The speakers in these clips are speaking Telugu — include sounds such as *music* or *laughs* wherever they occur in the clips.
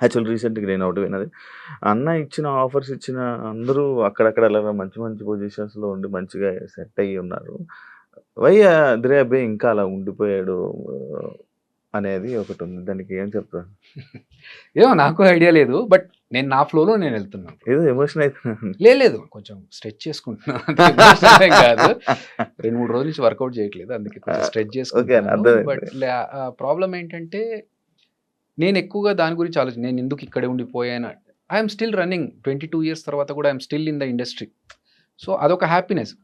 యాక్చువల్ రీసెంట్గా నేను ఒకటి విన్నది అన్న ఇచ్చిన ఆఫర్స్ ఇచ్చిన అందరూ అక్కడక్కడ అలా మంచి మంచి పొజిషన్స్లో ఉండి మంచిగా సెట్ అయ్యి ఉన్నారు. వై అద్రే అబ్బాయి ఇంకా అలా ఉండిపోయాడు అనేది ఒకటి ఉంది. దానికి ఏం చెప్తాను *laughs* ఏమో నాకు ఐడియా లేదు బట్ నేను నా ఫ్లోలో నేను వెళ్తున్నాను ఏదో ఎమోషన్ అవుతుంది లేదు కొంచెం స్ట్రెచ్ చేసుకుంటున్నాను కాదు. రెండు మూడు రోజుల నుంచి వర్కౌట్ చేయట్లేదు అందుకే స్ట్రెచ్ అర్థమైంది. బట్ ప్రాబ్లం ఏంటంటే నేను ఎక్కువగా దాని గురించి ఆలోచన నేను ఎందుకు ఇక్కడే ఉండిపోయాను? I'm still running twenty two years తర్వాత కూడా I'm still in the industry so అదొక హ్యాపీనెస్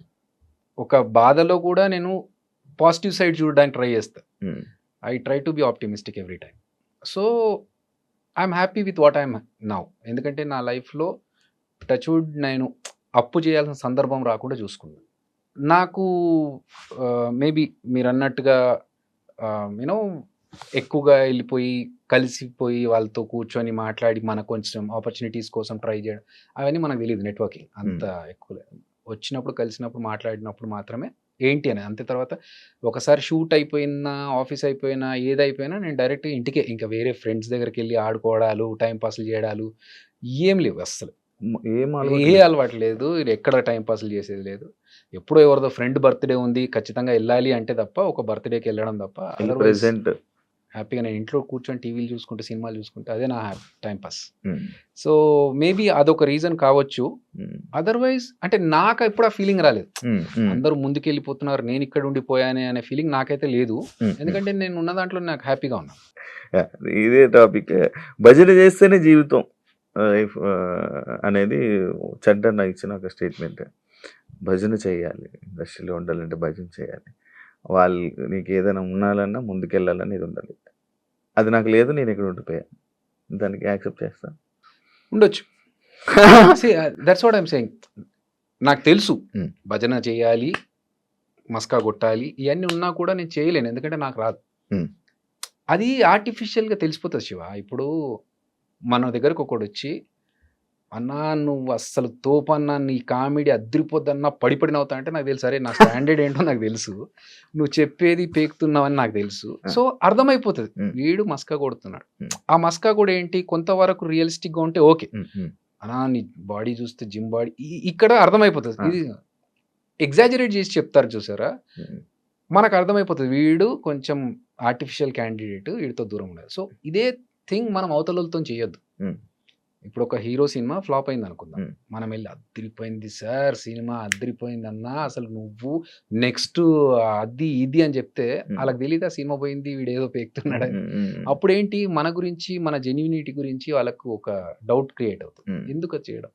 ఒక బాధలో కూడా నేను పాజిటివ్ సైడ్ చూడడానికి ట్రై చేస్తాను I try to be optimistic every time so I'm happy with what I'm now ఎందుకంటే నా లైఫ్లో టచ్వుడ్ నేను అప్పు చేయాల్సిన సందర్భం రాకుండా చూసుకున్నాను నాకు మేబీ మీరు అన్నట్టుగా యూనో ఎక్కువగా వెళ్ళిపోయి కలిసిపోయి వాళ్ళతో కూర్చొని మాట్లాడి మన కొంచెం ఆపర్చునిటీస్ కోసం ట్రై చేయడం అవన్నీ మనకు తెలియదు నెట్వర్కింగ్ అంత ఎక్కువ. వచ్చినప్పుడు కలిసినప్పుడు మాట్లాడినప్పుడు మాత్రమే ఏంటి అని. అంతే తర్వాత ఒకసారి షూట్ అయిపోయినా ఆఫీస్ అయిపోయినా ఏది అయిపోయినా నేను డైరెక్ట్ ఇంటికే ఇంకా వేరే ఫ్రెండ్స్ దగ్గరికి వెళ్ళి ఆడుకోవడాలు టైం పాస్లు చేయడాలు ఏం లేవు అస్సలు. ఏం ఏ అలవాటు లేదు. ఎక్కడ టైం పాస్లు చేసేది లేదు. ఎప్పుడో ఎవరిదో ఫ్రెండ్ బర్త్డే ఉంది ఖచ్చితంగా వెళ్ళాలి అంటే తప్ప ఒక బర్త్డేకి వెళ్ళడం తప్ప ప్రెసెంట్ హ్యాపీగా నేను ఇంట్లో కూర్చొని టీవీలు చూసుకుంటే సినిమాలు చూసుకుంటే అదే నా టైం పాస్. సో మేబీ అదొక రీజన్ కావచ్చు. అదర్వైజ్ అంటే నాకు ఎప్పుడు ఆ ఫీలింగ్ రాలేదు. అందరూ ముందుకు వెళ్ళిపోతున్నారు నేను ఇక్కడ ఉండిపోయానే అనే ఫీలింగ్ నాకైతే లేదు. ఎందుకంటే నేను ఉన్న దాంట్లో నాకు హ్యాపీగా ఉన్నాను ఇదే టాపిక్. భజన చేస్తేనే జీవితం. లైఫ్ అనేది చెడ్డ నాకు ఇచ్చిన ఒక స్టేట్మెంట్. భజన చేయాలి ఇండస్ట్రీలో ఉండాలంటే భజన చేయాలి. వాళ్ళు నీకు ఏదైనా ఉండాలన్నా ముందుకెళ్ళాలని ఇది ఉండాలి. అది నాకు లేదు నేను ఇక్కడ ఉండిపోయా. దానికి యాక్సెప్ట్ చేస్తా. ఉండొచ్చు. దట్స్ వాట్ ఐమ్ సేయింగ్ నాకు తెలుసు. భజన చేయాలి మస్కా కొట్టాలి ఇవన్నీ ఉన్నా కూడా నేను చేయలేను. ఎందుకంటే నాకు రాదు. అది ఆర్టిఫిషియల్గా తెలిసిపోతుంది శివ. ఇప్పుడు మన దగ్గరకు ఒకడు వచ్చి అన్నా నువ్వు అస్సలు తోపన్నా నీ కామెడీ అద్దరిపోద్దన్నా పడిపడి నవ్వుతా అంటే నాకు తెలుసు. అరే నా స్టాండర్డ్ ఏంటో నాకు తెలుసు. నువ్వు చెప్పేది పేకుతున్నావని నాకు తెలుసు. సో అర్థమైపోతుంది. వీడు మస్కా కొడుతున్నాడు. ఆ మస్కా కూడా ఏంటి? కొంతవరకు రియలిస్టిక్గా ఉంటే ఓకే. అనా నీ బాడీ చూస్తే జిమ్ బాడీ ఇక్కడ అర్థమైపోతుంది. ఇది ఎగ్జాజరేట్ చేసి చెప్తారు చూసారా. మనకు అర్థమైపోతుంది. వీడు కొంచెం ఆర్టిఫిషియల్ క్యాండిడేట్ వీడితో దూరం ఉండదు. సో ఇదే థింగ్ మనం అవతలతో చేయొద్దు. ఇప్పుడు ఒక హీరో సినిమా ఫ్లాప్ అయింది అనుకుందాం. మనం వెళ్ళి అద్దరిపోయింది సార్ సినిమా అద్దరిపోయింది అన్నా అసలు నువ్వు నెక్స్ట్ అది ఇది అని చెప్తే. వాళ్ళకి తెలియదు ఆ సినిమా పోయింది వీడు ఏదో పేకుతున్నాడు అప్పుడు ఏంటి మన గురించి మన జెన్యూనిటీ గురించి వాళ్ళకు ఒక డౌట్ క్రియేట్ అవుతుంది. ఎందుకు చేయడం.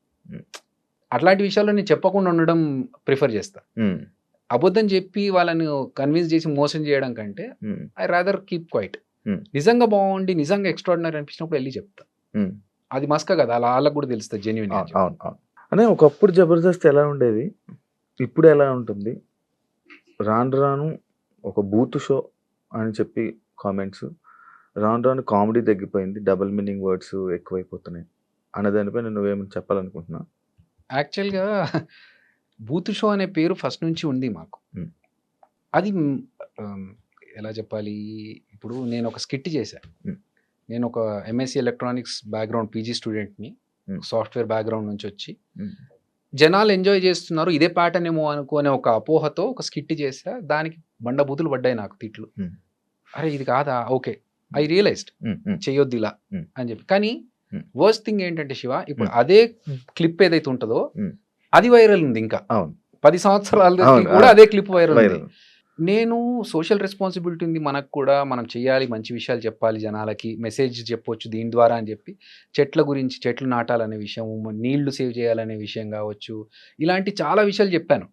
అట్లాంటి విషయాల్లో నేను చెప్పకుండా ఉండడం ప్రిఫర్ చేస్తా. అబద్ధం చెప్పి వాళ్ళని కన్విన్స్ చేసి మోసం చేయడం కంటే ఐ రాదర్ కీప్ క్వైట్. నిజంగా బాగుండి నిజంగా ఎక్స్ట్రాడినరీ అనిపించినప్పుడు వెళ్ళి చెప్తా. అది మస్క కదా అలా వాళ్ళకి కూడా తెలుస్తుంది జెన్యున్ అవును అవును అనే ఒకప్పుడు జబర్దస్త్ ఎలా ఉండేది? ఇప్పుడు ఎలా ఉంటుంది? రాను రాను ఒక బూత్ షో అని చెప్పి కామెంట్స్ రాను రాను కామెడీ తగ్గిపోయింది డబుల్ మీనింగ్ వర్డ్స్ ఎక్కువైపోతున్నాయి. అనే దానిపై నువ్వేమైనా చెప్పాలనుకుంటున్నా? యాక్చువల్గా బూత్ షో అనే పేరు ఫస్ట్ నుంచి ఉంది మాకు. అది ఎలా చెప్పాలి? ఇప్పుడు నేను ఒక స్కిట్ చేశాను. నేను ఒక ఎంఎస్సి ఎలక్ట్రానిక్స్ బ్యాక్గ్రౌండ్ పీజీ స్టూడెంట్ని Hmm. సాఫ్ట్వేర్ బ్యాక్గ్రౌండ్ నుంచి వచ్చి Hmm. జనాలు ఎంజాయ్ చేస్తున్నారు ఇదే ప్యాటర్న్ ఏమో అనుకునే ఒక అపోహతో ఒక స్కిట్ చేసా దానికి బండబూతులు పడ్డాయి నాకు తిట్లు Hmm. అరే ఇది కాదా ఓకే ఐ రియలైజ్డ్ చేయొద్దు ఇలా Hmm. అని చెప్పి కానీ Hmm. వర్స్ట్ థింగ్ ఏంటంటే శివ ఇప్పుడు అదే క్లిప్ ఏదైతే ఉంటుందో Hmm. అది వైరల్ ఉంది ఇంకా అవును పది సంవత్సరాల కూడా. అదే క్లిప్ వైరల్ ఉంది వైరల్ నేను సోషల్ రెస్పాన్సిబిలిటీ ఉంది మనకు కూడా మనం చేయాలి మంచి విషయాలు చెప్పాలి జనాలకి మెసేజ్ చెప్పొచ్చు దీని ద్వారా అని చెప్పి చెట్ల గురించి చెట్లు నాటాలనే విషయం నీళ్ళు సేవ్ చేయాలనే విషయం కావచ్చు ఇలాంటి చాలా విషయాలు చెప్పాను.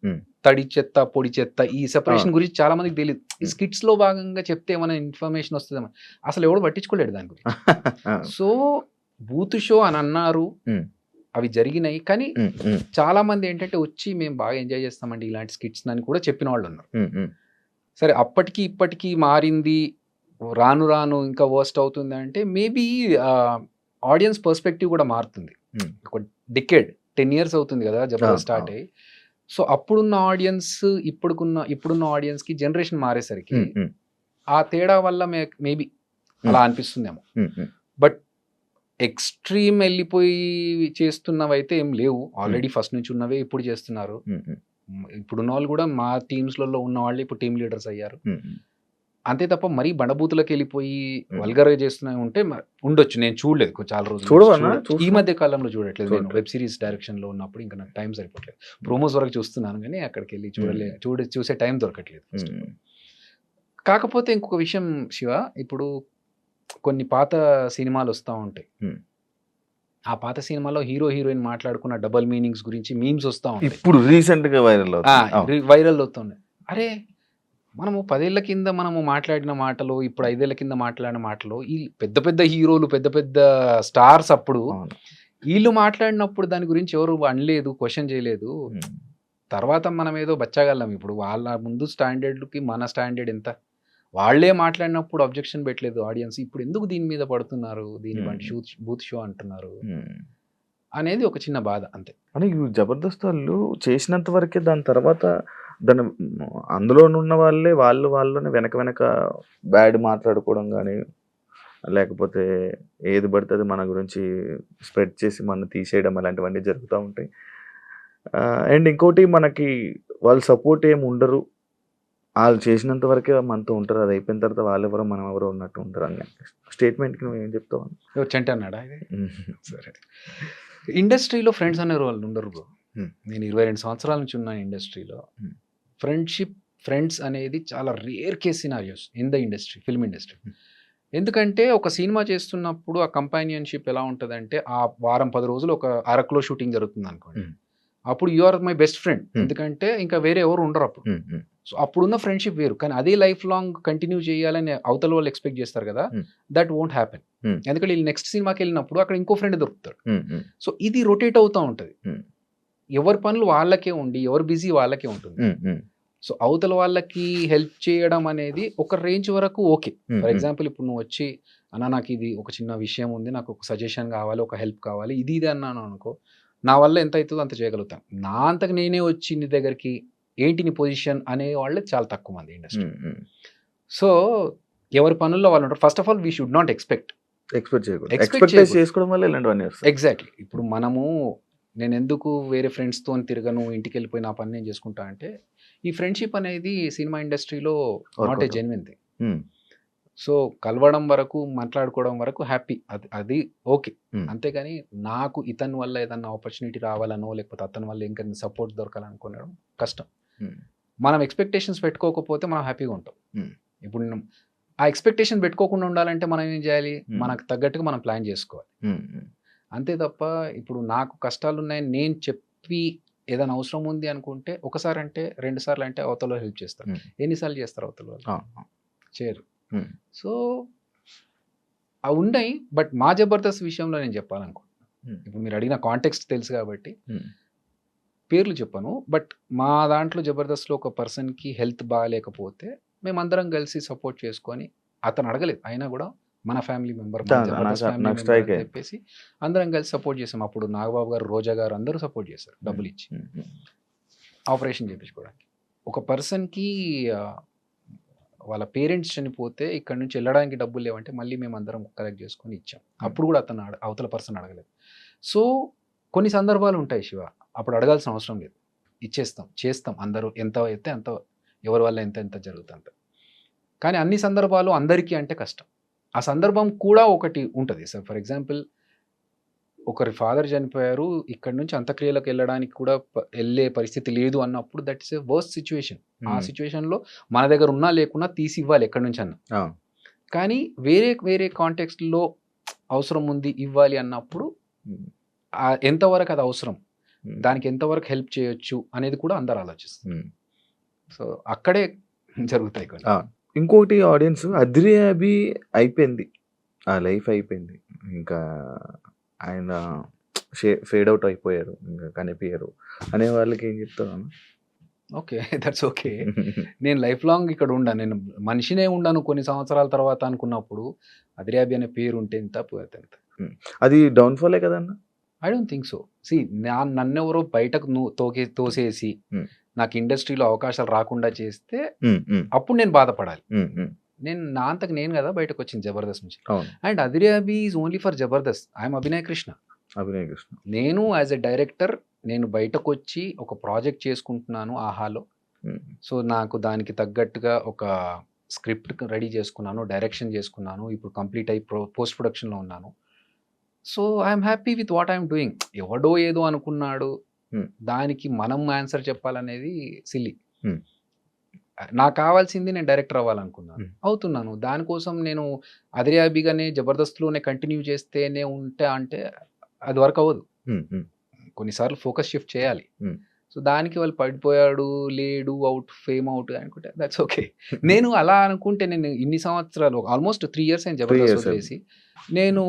తడి చెత్త పొడి చెత్త ఈ సెపరేషన్. గురించి చాలా మందికి తెలియదు ఈ. స్కిట్స్లో భాగంగా చెప్తే ఏమైనా ఇన్ఫర్మేషన్ వస్తుందేమో అసలు ఎవడు పట్టించుకోలేడు దాని గురించి. *laughs* సో బూత్ షో అని అన్నారు. అవి జరిగినాయి. కానీ చాలా మంది ఏంటంటే వచ్చి మేము బాగా ఎంజాయ్ చేస్తామండి ఇలాంటి స్కిట్స్ అని కూడా చెప్పిన వాళ్ళు ఉన్నారు. సరే అప్పటికి ఇప్పటికి మారింది రాను రాను ఇంకా వర్స్ట్ అవుతుంది అంటే మేబీ ఆడియన్స్ పర్స్పెక్టివ్ కూడా మారుతుంది. ఒక డికెడ్ టెన్ ఇయర్స్ అవుతుంది కదా జబర్దస్త్ స్టార్ట్. అయ్యి. సో అప్పుడున్న ఆడియన్స్ ఇప్పుడుకున్న ఇప్పుడున్న ఆడియన్స్కి జనరేషన్ మారేసరికి ఆ తేడా వల్ల మేబీ అలా అనిపిస్తుందేమో. బట్ ఎక్స్ట్రీమ్ వెళ్ళిపోయి చేస్తున్నవైతే ఏం లేవు. ఆల్రెడీ ఫస్ట్ నుంచి ఉన్నవే ఇప్పుడు చేస్తున్నారు. ఇప్పుడున్న వాళ్ళు కూడా మా టీమ్స్లలో ఉన్న వాళ్ళు ఇప్పుడు టీమ్ లీడర్స్ అయ్యారు. అంతే తప్ప మరీ బండబూతులకు వెళ్ళిపోయి. వల్గర్గా చేస్తున్నా ఉంటే ఉండొచ్చు నేను చూడలేదు చాలా రోజులు చూడవన్నా? చూడ- ఈ. మధ్య కాలంలో చూడట్లేదు నేను. వెబ్ సిరీస్ డైరెక్షన్లో ఉన్నప్పుడు ఇంకా నాకు టైం సరిపోవట్లేదు ప్రోమోస్ వరకు చూస్తున్నాను కానీ అక్కడికి వెళ్ళి చూడలే చూడ చూసే టైం దొరకట్లేదు కాకపోతే ఇంకొక విషయం శివ ఇప్పుడు కొన్ని పాత సినిమాలు వస్తూ ఉంటాయి. ఆ పాత సినిమాలో హీరో హీరోయిన్ మాట్లాడుకున్న డబల్ మీనింగ్స్ గురించి మీమ్స్ వస్తూ ఉంటాయి ఇప్పుడు రీసెంట్గా వైరల్ వైరల్ అవుతుంది అరే మనము పదేళ్ళ కింద మనము మాట్లాడిన మాటలు ఇప్పుడు ఐదేళ్ళ కింద మాట్లాడిన మాటలు ఈ పెద్ద పెద్ద హీరోలు పెద్ద పెద్ద స్టార్స్ అప్పుడు. వీళ్ళు మాట్లాడినప్పుడు దాని గురించి ఎవరు అనలేదు క్వశ్చన్ చేయలేదు. తర్వాత మనం ఏదో బచ్చగలం ఇప్పుడు. వాళ్ళ ముందు స్టాండర్డ్కి మన స్టాండర్డ్ ఎంత? వాళ్ళే మాట్లాడినప్పుడు అబ్జెక్షన్ పెట్టలేదు ఆడియన్స్ ఇప్పుడు ఎందుకు దీని మీద పడుతున్నారు? దీని Hmm. వంటి షూట్ బూత్ షో అంటున్నారు. ఉమ్. అనేది ఒక చిన్న బాధ అంతే. అని జబర్దస్త్ వాళ్ళు చేసినంత వరకే దాని తర్వాత దాని అందులో ఉన్న వాళ్ళే వాళ్ళు వాళ్ళని వెనక వెనక బ్యాడ్ మాట్లాడుకోవడం కానీ లేకపోతే ఏది పడితే అది మన గురించి స్ప్రెడ్ చేసి మన తీసేయడం అలాంటివన్నీ జరుగుతూ ఉంటాయి. అండ్ ఇంకోటి మనకి వాళ్ళు సపోర్ట్ ఏమి ఉండరు. వాళ్ళు చేసినంత వరకే మనతో ఉంటారు. అది అయిపోయిన తర్వాత వాళ్ళు ఎవరో మనం ఎవరో ఉన్నట్టు ఉంటారు. అని స్టేట్మెంట్కి నువ్వు ఏం చెప్తావు? చెంట అన్నాడా సరే. ఇండస్ట్రీలో ఫ్రెండ్స్ అనే వాళ్ళు ఉండరు బ్రో. నేను ఇరవై రెండు సంవత్సరాల నుంచి ఉన్నాను ఇండస్ట్రీలో. ఫ్రెండ్షిప్ ఫ్రెండ్స్ అనేది చాలా rare case scenarios in the industry film industry. ఎందుకంటే ఒక సినిమా చేస్తున్నప్పుడు ఆ కంపానియన్షిప్ ఎలా ఉంటుందంటే ఆ వారం పది రోజులు ఒక అరకులో షూటింగ్ జరుగుతుంది అనుకోండి. అప్పుడు you are my best friend Hmm. ఎందుకంటే ఇంకా వేరే ఎవరు ఉండరు అప్పుడు. ఉమ్, ఉమ్, సో అప్పుడున్న ఫ్రెండ్షిప్ వేరు. కానీ అదే లైఫ్ లాంగ్ కంటిన్యూ చేయాలని అవతల వాళ్ళు ఎక్స్పెక్ట్ చేస్తారు కదా Hmm. That won't happen Hmm. ఎందుకంటే వీళ్ళు నెక్స్ట్ సినిమాకి వెళ్ళినప్పుడు అక్కడ ఇంకో ఫ్రెండ్ దొరుకుతాడు. సో ఇది రొటేట్ అవుతూ ఉంటుంది. Hmm. ఎవరి పనులు వాళ్ళకే ఉండి ఎవరు బిజీ వాళ్ళకే ఉంటుంది. సో అవతల వాళ్ళకి హెల్ప్ చేయడం అనేది ఒక రేంజ్ వరకు ఓకే ఫర్ ఎగ్జాంపుల్ ఇప్పుడు నువ్వు వచ్చి అన్న నాకు ఇది ఒక చిన్న విషయం ఉంది. నాకు ఒక సజెషన్ కావాలి ఒక హెల్ప్ కావాలి. ఇది ఇది అన్నాను అనుకో నా వల్ల ఎంత అవుతుందో అంత చేయగలుగుతాను నా అంతకు నేనే వచ్చి నీ దగ్గరికి ఏంటి నీ పొజిషన్ అనే వాళ్ళే చాలా తక్కువ మంది ఇండస్ట్రీ. సో ఎవరి పనుల్లో వాళ్ళు ఉంటారు. First of all we should not expect expect చేయకూడదు. ఎక్స్పెక్ట్. చేసుకోవడం వల్ల ఇలాంటివన్నీ ఎగ్జాక్ట్లీ ఇప్పుడు మనము నేను ఎందుకు వేరే ఫ్రెండ్స్తో తిరగను ఇంటికి వెళ్ళిపోయి నా పని నేను చేసుకుంటా అంటే ఈ ఫ్రెండ్షిప్ అనేది సినిమా ఇండస్ట్రీలో not a. Genuine thing so కలవడం వరకు మాట్లాడుకోవడం వరకు హ్యాపీ అది అది ఓకే. అంతేగాని నాకు ఇతని వల్ల ఏదన్నా ఆపర్చునిటీ రావాలనో లేకపోతే అతని వల్ల ఇంకా సపోర్ట్ దొరకాలనుకోవడం కష్టం మనం ఎక్స్పెక్టేషన్స్ పెట్టుకోకపోతే మనం హ్యాపీగా ఉంటాం. ఇప్పుడు ఆ ఎక్స్పెక్టేషన్ పెట్టుకోకుండా ఉండాలంటే మనం ఏం చేయాలి. మనకు తగ్గట్టుగా మనం ప్లాన్ చేసుకోవాలి అంతే తప్ప ఇప్పుడు నాకు కష్టాలు ఉన్నాయని నేను చెప్పి ఏదైనా అవసరం ఉంది అనుకుంటే ఒకసారి అంటే రెండు సార్లు అంటే అవతల హెల్ప్ చేస్తారు. ఎన్నిసార్లు చేస్తారు అవతల వాళ్ళు. చేయరు. సో అవి ఉన్నాయి బట్ మా జబర్దస్త్ విషయంలో నేను చెప్పాలనుకుంటున్నాను Hmm. ఇప్పుడు మీరు అడిగిన కాంటెక్స్ట్ తెలుసు కాబట్టి ఉమ్, పేర్లు చెప్పను బట్ మా దాంట్లో జబర్దస్త్లో ఒక పర్సన్కి హెల్త్ బాగాలేకపోతే మేమందరం కలిసి సపోర్ట్ చేసుకొని అతను అడగలేదు. అయినా కూడా మన ఫ్యామిలీ మెంబర్. చెప్పేసి అందరం కలిసి సపోర్ట్ చేసాం. అప్పుడు నాగబాబు గారు రోజా గారు అందరూ సపోర్ట్ చేశారు డబ్బులు ఇచ్చి. ఆపరేషన్ చేయించుకోవడానికి ఒక పర్సన్కి వాళ్ళ పేరెంట్స్ చనిపోతే ఇక్కడ నుంచి వెళ్ళడానికి డబ్బులు లేవంటే మళ్ళీ మేము అందరం కలెక్ట్ చేసుకొని ఇచ్చాం. అప్పుడు కూడా అతను అడ- అవతల పర్సన్ అడగలేదు. సో కొన్ని సందర్భాలు ఉంటాయి శివ. అప్పుడు అడగాల్సిన అవసరం లేదు. ఇచ్చేస్తాం చేస్తాం. అందరూ ఎంత అయితే అంత ఎవరి వల్ల ఎంత ఎంత జరుగుతుంది కానీ అన్ని సందర్భాలు అందరికీ అంటే కష్టం. ఆ సందర్భం కూడా ఒకటి ఉంటుంది. సార్ ఫర్ ఎగ్జాంపుల్ ఒకరి ఫాదర్ చనిపోయారు ఇక్కడ నుంచి అంత్యక్రియలకు వెళ్ళడానికి కూడా వెళ్ళే పరిస్థితి లేదు అన్నప్పుడు that is a worst situation ఆ సిచ్యువేషన్లో మన దగ్గర ఉన్నా లేకున్నా తీసి ఇవ్వాలి ఎక్కడి నుంచి అన్న. కానీ వేరే వేరే కాంటెక్స్ట్లో అవసరం ఉంది ఇవ్వాలి అన్నప్పుడు ఎంతవరకు అది అవసరం? దానికి ఎంతవరకు హెల్ప్ చేయొచ్చు అనేది కూడా అందరు ఆలోచిస్తారు. ఉమ్. సో అక్కడే జరుగుతాయి ఇంకోటి ఆడియన్స్ అద్రి అభి అయిపోయింది. ఆ లైఫ్ అయిపోయింది. ఇంకా ఆయన ఫేడ్ అవుట్ అయిపోయారు ఇంకా కనిపించరు అనే వాళ్ళకి ఏం చెప్తాను ఓకే *laughs* దట్స్ ఓకే నేను లైఫ్ లాంగ్ ఇక్కడ ఉండాను నేను మనిషినే ఉండను కొన్ని సంవత్సరాల తర్వాత అనుకున్నప్పుడు అదిరాబి అనే పేరు ఉంటే పోతే ఎంత అది డౌన్ఫాలే కదన్న ఐ డోంట్ థింక్ సో సి నా నన్నెవరో బయటకు నువ్వు తోకే తోసేసి. నాకు ఇండస్ట్రీలో అవకాశాలు రాకుండా చేస్తే అప్పుడు నేను బాధపడాలి. నేను నా అంతకు నేను కదా బయటకు వచ్చింది జబర్దస్త్ నుంచి. అవును. And అదిరియాబి is only for Jabardasth. I'm Abhinay Krishna Abhinay Krishna నేను యాజ్ ఎ డైరెక్టర్ నేను బయటకు వచ్చి ఒక ప్రాజెక్ట్ చేసుకుంటున్నాను ఆహాలో. Hmm. సో నాకు దానికి తగ్గట్టుగా ఒక స్క్రిప్ట్ రెడీ చేసుకున్నాను డైరెక్షన్ చేసుకున్నాను ఇప్పుడు కంప్లీట్ అయి ప్రో పోస్ట్ ప్రొడక్షన్లో ఉన్నాను. So I'm happy with what I'm doing ఎవడో ఏదో అనుకున్నాడు. Hmm. దానికి మనం ఆన్సర్ చెప్పాలనేది సిల్లి. నాకు కావాల్సింది నేను డైరెక్టర్ అవ్వాలనుకున్నాను. అవుతున్నాను. దానికోసం నేను అదిరియాబిగానే జబర్దస్త్లోనే కంటిన్యూ చేస్తేనే ఉంటే అంటే అది వర్క్ అవ్వదు. కొన్నిసార్లు ఫోకస్ షిఫ్ట్ చేయాలి. సో దానికి వాళ్ళు పడిపోయాడు లేడు అవుట్ ఫేమ్ అవుట్ అనుకుంటే. దట్స్ ఓకే నేను అలా అనుకుంటే నేను ఇన్ని సంవత్సరాలు almost three years years Jabardasth వదిలేసి. నేను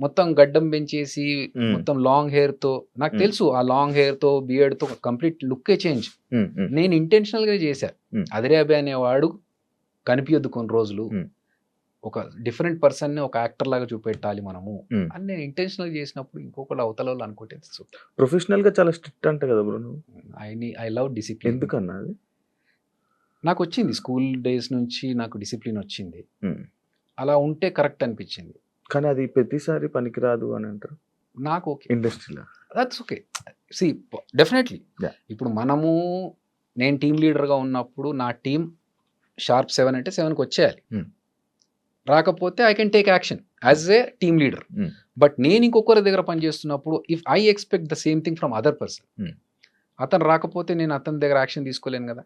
మొత్తం గడ్డం పెంచేసి మొత్తం లాంగ్ హెయిర్తో నాకు. తెలుసు ఆ లాంగ్ హెయిర్తో బియర్డ్తో కంప్లీట్ లుక్కే చేంజ్ నేను ఇంటెన్షనల్గా చేశా Hmm. అదిరేబే అనేవాడు కనిపించద్దు కొన్ని రోజులు. ఒక డిఫరెంట్ పర్సన్ని ఒక యాక్టర్ లాగా చూపెట్టాలి మనము. అని నేను ఇంటెన్షనల్ చేసినప్పుడు ఇంకొకరు అవతల వాళ్ళు అనుకుంటే ప్రొఫెషనల్గా చాలా స్ట్రిక్ట్ అంట కదా bro I I love discipline ఎందుకన్నా అది? నాకు వచ్చింది స్కూల్ డేస్ నుంచి నాకు డిసిప్లిన్ వచ్చింది. అలా ఉంటే కరెక్ట్ అనిపించింది. కానీ అది ప్రతిసారి పనికిరాదు అని అంటారు? నాకు ఓకే. ఇండస్ట్రీలో దట్స్ ఓకే సి డెఫినెట్లీ. ఇప్పుడు మనము నేను టీం లీడర్గా ఉన్నప్పుడు నా టీం షార్ప్ సెవెన్ అంటే సెవెన్కి వచ్చేయాలి. రాకపోతే I can take action as a team leader Hmm. But నేను ఇంకొకరి దగ్గర పనిచేస్తున్నప్పుడు if I expect the same thing from other person Hmm. అతను రాకపోతే నేను అతని దగ్గర యాక్షన్ తీసుకోలేను కదా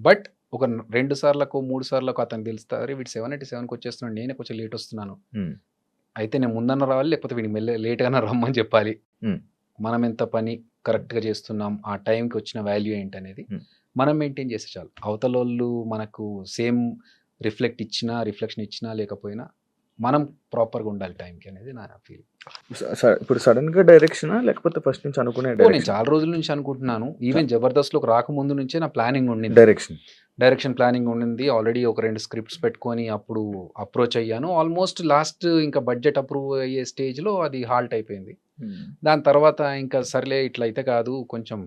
బట్ ఒక రెండు సార్లకు మూడు సార్లకు అతను తెలుస్తారు వీడు సెవెన్ ఎయిటీ సెవెన్కి వచ్చేస్తున్నాడు నేనే కొంచెం లేట్ వస్తున్నాను ఉమ్, అయితే నేను ముందన్న రావాలి లేకపోతే వీడికి మెల్ల లేట్గానే రమ్మని చెప్పాలి Hmm. మనం ఎంత పని కరెక్ట్గా చేస్తున్నాం ఆ టైంకి వచ్చిన వాల్యూ ఏంటనేది Hmm. మనం మెయింటైన్ చేస్తే చాలు అవతల వాళ్ళు మనకు సేమ్ రిఫ్లెక్ట్ ఇచ్చినా రిఫ్లెక్షన్ ఇచ్చినా లేకపోయినా మనం ప్రాపర్గా ఉండాలి టైంకి అనేది నా ఫీల్ ఇప్పుడు సడన్గా డైరెక్షన్ లేకపోతే ఫస్ట్ నుంచి అనుకునే నేను చాలా రోజుల నుంచి అనుకుంటున్నాను. ఈవెన్ జబర్దస్త్లోకి రాకముందు నుంచే నా ప్లానింగ్ ఉండింది. డైరెక్షన్ డైరెక్షన్ ప్లానింగ్ ఉండింది. ఆల్రెడీ ఒక రెండు స్క్రిప్ట్స్ పెట్టుకొని అప్పుడు అప్రోచ్ అయ్యాను. ఆల్మోస్ట్ లాస్ట్ ఇంకా బడ్జెట్ అప్రూవ్ అయ్యే స్టేజ్లో అది హాల్ట్ అయిపోయింది. దాని తర్వాత ఇంకా సర్లే ఇట్లా అయితే కాదు కొంచెం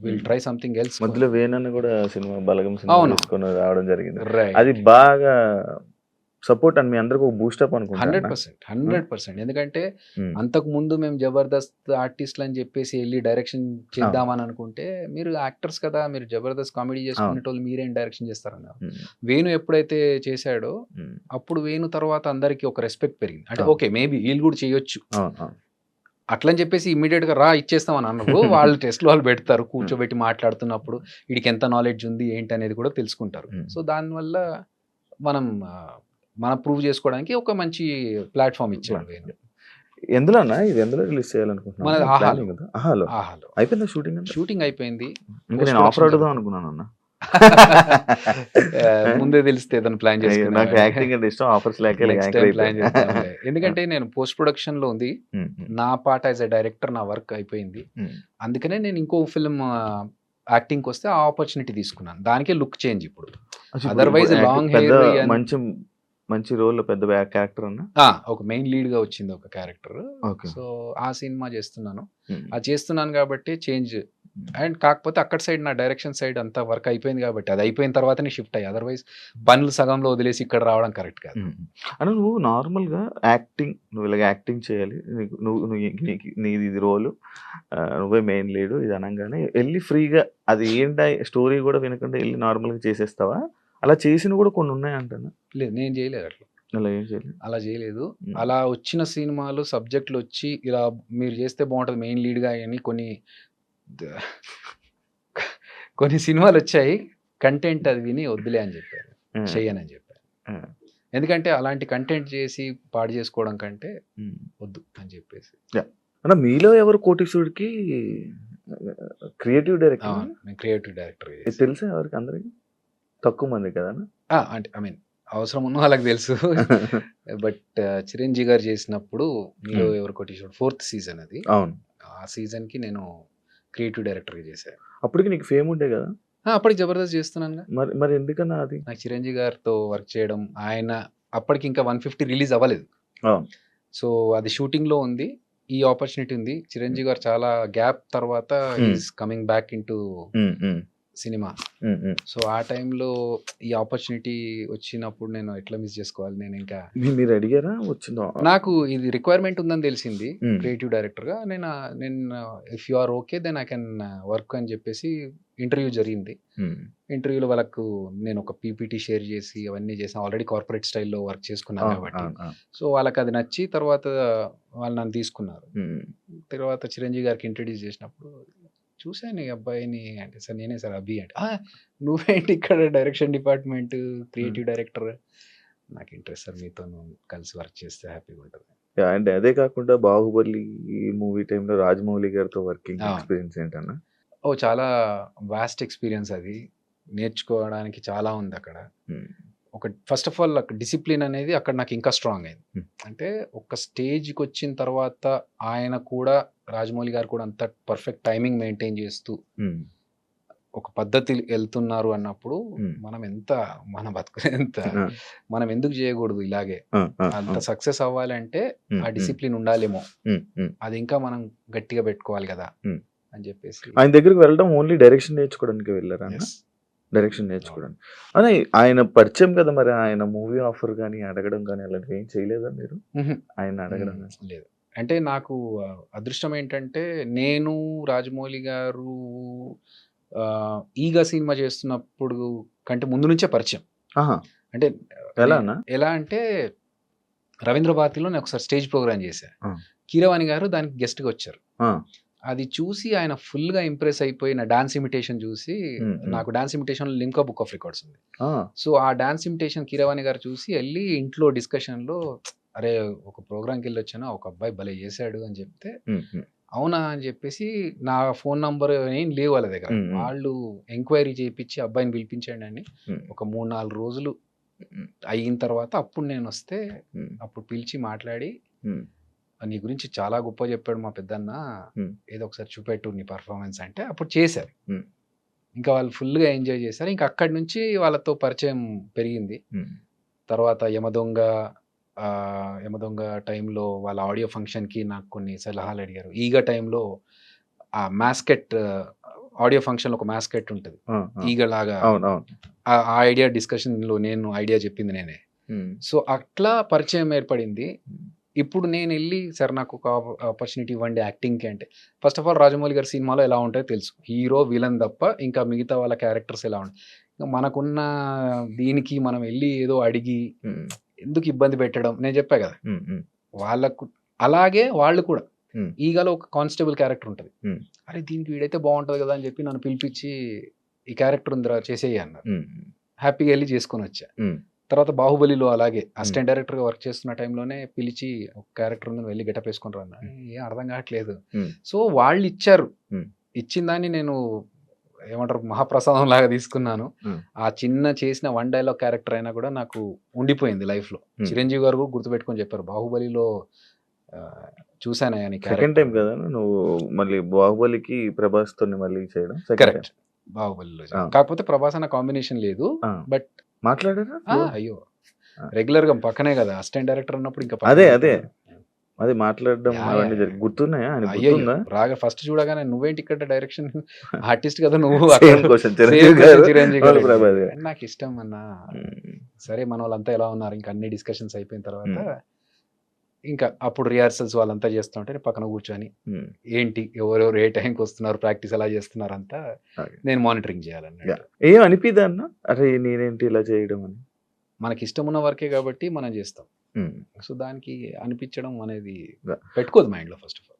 విల్ ట్రై సంథింగ్ ఎల్స్ మధ్యలో వేణన్న కూడా సినిమా బలగం సినిమా. తీసుకొని రావడం జరిగింది. అది బాగా సపోర్ట్ అని మీ అందరికి ఒక బూస్టప్ హండ్రెడ్ అనుకుంటా పర్సెంట్ హండ్రెడ్ పర్సెంట్. ఎందుకంటే అంతకు ముందు మేము జబర్దస్త్ ఆర్టిస్ట్లు అని చెప్పేసి వెళ్ళి డైరెక్షన్ చేద్దామని అనుకుంటే మీరు యాక్టర్స్ కదా మీరు జబర్దస్త్ కామెడీ చేసుకునేటోళ్ళు మీరేం డైరెక్షన్ చేస్తారన్నారు. వేణు ఎప్పుడైతే చేశాడో అప్పుడు వేణు తర్వాత అందరికి ఒక రెస్పెక్ట్ పెరిగింది. అంటే. ఓకే మేబీ వీళ్ళు కూడా చేయొచ్చు. అట్లని చెప్పేసి ఇమీడియట్గా రా ఇచ్చేస్తామని అన్నప్పుడు *laughs* వాళ్ళు టెస్ట్లు వాళ్ళు పెడతారు కూర్చోబెట్టి మాట్లాడుతున్నప్పుడు వీడికి ఎంత నాలెడ్జ్ ఉంది ఏంటి అనేది కూడా తెలుసుకుంటారు. సో దానివల్ల మనం మనం ప్రూవ్ చేసుకోవడానికి ఒక మంచి ప్లాట్ఫామ్ ఇచ్చాడు ఎందులో ఇది ఎందులో రిలీజ్ చేయాలనుకుంటున్నాను అయిపోయిందా షూటింగ్ అయిపోయింది. నేను ఆఫర్ అడుగుదాం అనుకున్నాను అన్న *laughs* *laughs* ముందే తెలిస్తే ఏదైనా ప్లాన్ చేసుకున్నాను నాకు యాక్టింగ్ అంటే ఇష్టం ఆఫర్స్ లేక Next time plan చేద్దాంలే. *laughs* ఎందుకంటే నేను పోస్ట్ ప్రొడక్షన్లో ఉంది నా పార్ట్ యాజ్ ఎ డైరెక్టర్ నా వర్క్ అయిపోయింది. అందుకనే నేను ఇంకో ఫిల్మ్ యాక్టింగ్ వస్తే ఆ ఆపర్చునిటీ తీసుకున్నాను. దానికే లుక్ చేంజ్ ఇప్పుడు. long hair and- మంచి మంచి రోల్ పెద్ద అన్న? ఆ, ఒక మెయిన్ లీడ్గా వచ్చింది ఒక క్యారెక్టర్. సో ఆ సినిమా చేస్తున్నాను. అది చేస్తున్నాను కాబట్టి చేంజ్ అండ్ కాకపోతే అక్కడ సైడ్ నా డైరెక్షన్ సైడ్ అంతా వర్క్ అయిపోయింది కాబట్టి అది అయిపోయిన తర్వాతనే షిఫ్ట్ అయ్యి. అదర్వైజ్ పనులు సగంలో వదిలేసి ఇక్కడ రావడం కరెక్ట్ కాదు. అన్న నువ్వు నార్మల్గా యాక్టింగ్ నువ్వు ఇలాగ యాక్టింగ్ చేయాలి. నువ్వు నీది ఇది రోలు నువ్వే మెయిన్ లీడు ఇది అనగానే వెళ్ళి ఫ్రీగా అది ఏంటి స్టోరీ కూడా వినకుండా వెళ్ళి నార్మల్గా చేసేస్తావా? అలా చేసిన కూడా కొన్ని ఉన్నాయి అంటాను లేదు నేను చేయలేదు అట్లా. అలా ఏం చేయలేదు? అలా చేయలేదు. అలా వచ్చిన సినిమాలు సబ్జెక్టులు వచ్చి ఇలా మీరు చేస్తే బాగుంటుంది మెయిన్ లీడ్గా అని కొన్ని *laughs* కొన్ని సినిమాలు వచ్చాయి. కంటెంట్ అది విని వద్దులే అని చెప్పారు. చెయ్యనని చెప్పారు. ఎందుకంటే అలాంటి కంటెంట్ చేసి పాడు చేసుకోవడం కంటే. వద్దు అని చెప్పేసి. అన్న మీలో ఎవరు కోటీశ్వరుడికి క్రియేటివ్ డైరెక్టర్? క్రియేటివ్ డైరెక్టర్ తెలుసా ఎవరికి? అందరికి? తక్కువ మంది కదా? అంటే ఐ మీన్ అవసరం ఉన్న వాళ్ళకి తెలుసు. *laughs* బట్ చిరంజీవి గారు చేసినప్పుడు మీలో Hmm. ఎవరు కొట్టించాడు ఫోర్త్ సీజన్ అది. అవును. ఆ సీజన్కి నేను క్రియేటివ్ డైరెక్టర్గా చేశాను. అప్పటికి నీకు ఫేమ్ ఉండే కదా? అప్పటికి జబర్దస్త్ చేస్తున్నాను మరి మరి ఎందుకన్నా అది? నాకు చిరంజీవి గారితో వర్క్ చేయడం ఆయన అప్పటికి ఇంకా వన్ ఫిఫ్టీ రిలీజ్ అవ్వలేదు. సో అది షూటింగ్లో ఉంది ఈ ఆపర్చునిటీ ఉంది. చిరంజీవి గారు చాలా గ్యాప్ తర్వాత Hmm. Is coming back into cinema. So ఆ టైంలో ఈ ఆపర్చునిటీ వచ్చినప్పుడు నేను ఎట్లా మిస్ చేసుకోవాలి? నేను ఇంకా మీరు అడిగారా? వచ్చిందో? నాకు ఇది రిక్వైర్మెంట్ ఉందని తెలిసింది క్రియేటివ్ డైరెక్టర్గా నేను నేను if you are okay then I can work అని చెప్పేసి ఇంటర్వ్యూ జరిగింది. ఇంటర్వ్యూలో వాళ్ళకు నేను ఒక పీపీటీ షేర్ చేసి అవన్నీ చేసి ఆల్రెడీ కార్పొరేట్ స్టైల్లో వర్క్ చేసుకున్నాను కాబట్టి. సో వాళ్ళకి అది నచ్చి తర్వాత వాళ్ళు నన్ను తీసుకున్నారు. తర్వాత చిరంజీవి గారికి ఇంట్రడ్యూస్ చేసినప్పుడు చూశాను ఈ అబ్బాయిని అంటే సార్ నేనే సార్ అభి అంటే. "ఆ, నువ్వేంటి ఇక్కడ డైరెక్షన్ డిపార్ట్మెంట్ క్రియేటివ్ డైరెక్టర్? నాకు ఇంట్రెస్ట్ సార్ మీతో కలిసి వర్క్ చేస్తే హ్యాపీగా ఉంటుంది. అండ్ అదే కాకుండా బాహుబలి మూవీ టైంలో రాజమౌళి గారితో వర్కింగ్. ఎక్స్పీరియన్స్ ఏంటన్నా? ఓ చాలా వాస్ట్ ఎక్స్పీరియన్స్ అది. నేర్చుకోవడానికి చాలా ఉంది అక్కడ. ఒక ఫస్ట్ ఆఫ్ ఆల్ డిసిప్లిన్ అనేది అక్కడ నాకు ఇంకా స్ట్రాంగ్ అయింది Hmm. అంటే ఒక స్టేజ్కి వచ్చిన తర్వాత ఆయన కూడా రాజమౌళి గారు కూడా అంత పర్ఫెక్ట్ టైమింగ్ మెయింటైన్ చేస్తూ ఉమ్, ఒక పద్ధతి వెళ్తున్నారు అన్నప్పుడు Hmm. మనం ఎంత మన బతుకు ఎంత మనం ఎందుకు చేయకూడదు ఇలాగే అంత. సక్సెస్ అవ్వాలంటే ఆ డిసిప్లిన్ ఉండాలేమో. అది ఇంకా మనం గట్టిగా పెట్టుకోవాలి కదా Hmm. అని చెప్పేసి ఆయన దగ్గరికి వెళ్ళడం ఓన్లీ డైరెక్షన్ నేర్చుకోవడానికి వెళ్ళారా. డైరెక్షన్ నేర్చుకోవడానికి. అదే ఆయన పరిచయం కదా మరి ఆయన మూవీ ఆఫర్ కానీ అడగడం కానీ అలాంటివి ఏం చేయలేదా మీరు. ఆయన అడగడం. లేదు. అంటే నాకు అదృష్టం ఏంటంటే నేను రాజమౌళి గారు ఈగ సినిమా చేస్తున్నప్పుడు కంటే ముందు నుంచే పరిచయం. అంటే ఎలా ఎలా అంటే రవీంద్ర భారతిలో నేను ఒకసారి స్టేజ్ ప్రోగ్రామ్ చేశాను. కీరవాణి గారు దానికి గెస్ట్గా వచ్చారు. అది చూసి ఆయన ఫుల్గా ఇంప్రెస్ అయిపోయి నా డాన్స్ ఇమిటేషన్ చూసి. నాకు dance imitation Limca book of records ఉంది. సో ఆ డాన్స్ ఇమిటేషన్ కీరవాణి గారు చూసి వెళ్ళి ఇంట్లో డిస్కషన్లో అరే ఒక ప్రోగ్రామ్కి వెళ్ళి వచ్చాను ఒక అబ్బాయి భలే చేశాడు అని చెప్తే అవునా అని చెప్పేసి నా ఫోన్ నంబర్ ఏం లేవు వాళ్ళ దగ్గర. వాళ్ళు ఎంక్వైరీ చేయించి అబ్బాయిని పిలిపించండి అని ఒక మూడు నాలుగు రోజులు అయిన తర్వాత అప్పుడు నేను వస్తే అప్పుడు పిలిచి మాట్లాడి నీ గురించి చాలా గొప్ప చెప్పాడు మా పెద్దన్న. ఏదో ఒకసారి చూపెట్టు నీ పర్ఫార్మెన్స్ అంటే అప్పుడు చేశారు. ఇంకా వాళ్ళు ఫుల్గా ఎంజాయ్ చేశారు. ఇంకా అక్కడి నుంచి వాళ్ళతో పరిచయం పెరిగింది. తర్వాత యమదొంగ యమదొంగ టైంలో వాళ్ళ ఆడియో ఫంక్షన్కి నాకు కొన్ని సలహాలు అడిగారు. ఈగ టైంలో ఆ మాస్కెట్ ఆడియో ఫంక్షన్లో ఒక మాస్కెట్ ఉంటుంది. ఆ, ఆ. ఐడియా డిస్కషన్లో నేను ఐడియా చెప్పింది నేనే. సో అట్లా పరిచయం ఏర్పడింది. ఇప్పుడు నేను వెళ్ళి సార్ నాకు ఒక ఆపర్చునిటీ ఇవ్వండి యాక్టింగ్కి అంటే ఫస్ట్ ఆఫ్ ఆల్ రాజమౌళి గారి సినిమాలో ఎలా ఉంటాయో తెలుసు. హీరో విలన్ తప్ప ఇంకా మిగతా వాళ్ళ క్యారెక్టర్స్ ఎలా ఉంటాయి ఇంకా మనకున్న దీనికి మనం వెళ్ళి ఏదో అడిగి ఎందుకు ఇబ్బంది పెట్టడం? నేను చెప్పా కదా. వాళ్ళకు అలాగే వాళ్ళు కూడా. ఈగలో ఒక కానిస్టేబుల్ క్యారెక్టర్ ఉంటుంది. అరే దీనికి వీడైతే బాగుంటుంది కదా అని చెప్పి నన్ను పిలిపించి ఈ క్యారెక్టర్ ఉందిరా చేసేయి అన్నారు. హ్యాపీగా వెళ్ళి చేసుకొని వచ్చా. తర్వాత బాహుబలిలో అలాగే అసిస్టెంట్ డైరెక్టర్గా వర్క్ చేస్తున్న టైంలోనే పిలిచి ఒక క్యారెక్టర్ ఉందని వెళ్ళి గెటప్ వేసుకుని రన్నా ఏం అర్థం కావట్లేదు. సో వాళ్ళు ఇచ్చారు. ఇచ్చిన దాన్ని నేను ఏమంటారు మహాప్రసాదం లాగా తీసుకున్నాను. ఆ చిన్న చేసిన వన్ డైలాగ్ క్యారెక్టర్ అయినా కూడా నాకు ఉండిపోయింది లైఫ్లో Hmm. చిరంజీవి గారు కూడా గుర్తుపెట్టుకొని చెప్పారు బాహుబలిలో చూశాను ఆయన సెకండ్ టైం కదా నువ్వు మళ్ళీ బాహుబలికి ప్రభాస్ తోని మళ్ళీ చేయడం కరెక్ట్ బాహుబలిలో. కాకపోతే ప్రభాస్ అన్న కాంబినేషన్ లేదు. బట్ మాట్లాడారా? అయ్యో. రెగ్యులర్గా పక్కనే కదా అసిస్టెంట్ డైరెక్టర్ ఉన్నప్పుడు ఇంకా అదే, అదే. అది మాట్లాడడం అవన్నీ జరిగి గుర్తున్నాయా? అయ్యో గుర్తుందా? రాగా ఫస్ట్ చూడగానే నువ్వేంటి ఇక్కడ డైరెక్షన్ ఆర్టిస్ట్ *laughs* కదా నువ్వు. నాకు ఇష్టం అన్న. సరే మన వాళ్ళంతా ఎలా ఉన్నారు? ఇంకా అన్ని డిస్కషన్స్ అయిపోయిన తర్వాత ఇంకా అప్పుడు రిహార్సల్స్ వాళ్ళంతా చేస్తుంటే నేను పక్కన కూర్చొని ఏంటి ఎవరెవరు ఏ టైంకి వస్తున్నారు ప్రాక్టీస్ ఎలా చేస్తున్నారు అంతా. నేను మానిటరింగ్ చేయాలన్నట్టు ఏం అనిపిదా అన్న అరే నేనేంటి ఇలా చేయడం అని? మనకి ఇష్టం ఉన్న వర్కే కాబట్టి మనం చేస్తాం. సో దానికి అనిపించడం అనేది. పెట్టుకోదు మైండ్లో ఫస్ట్ ఆఫ్ ఆల్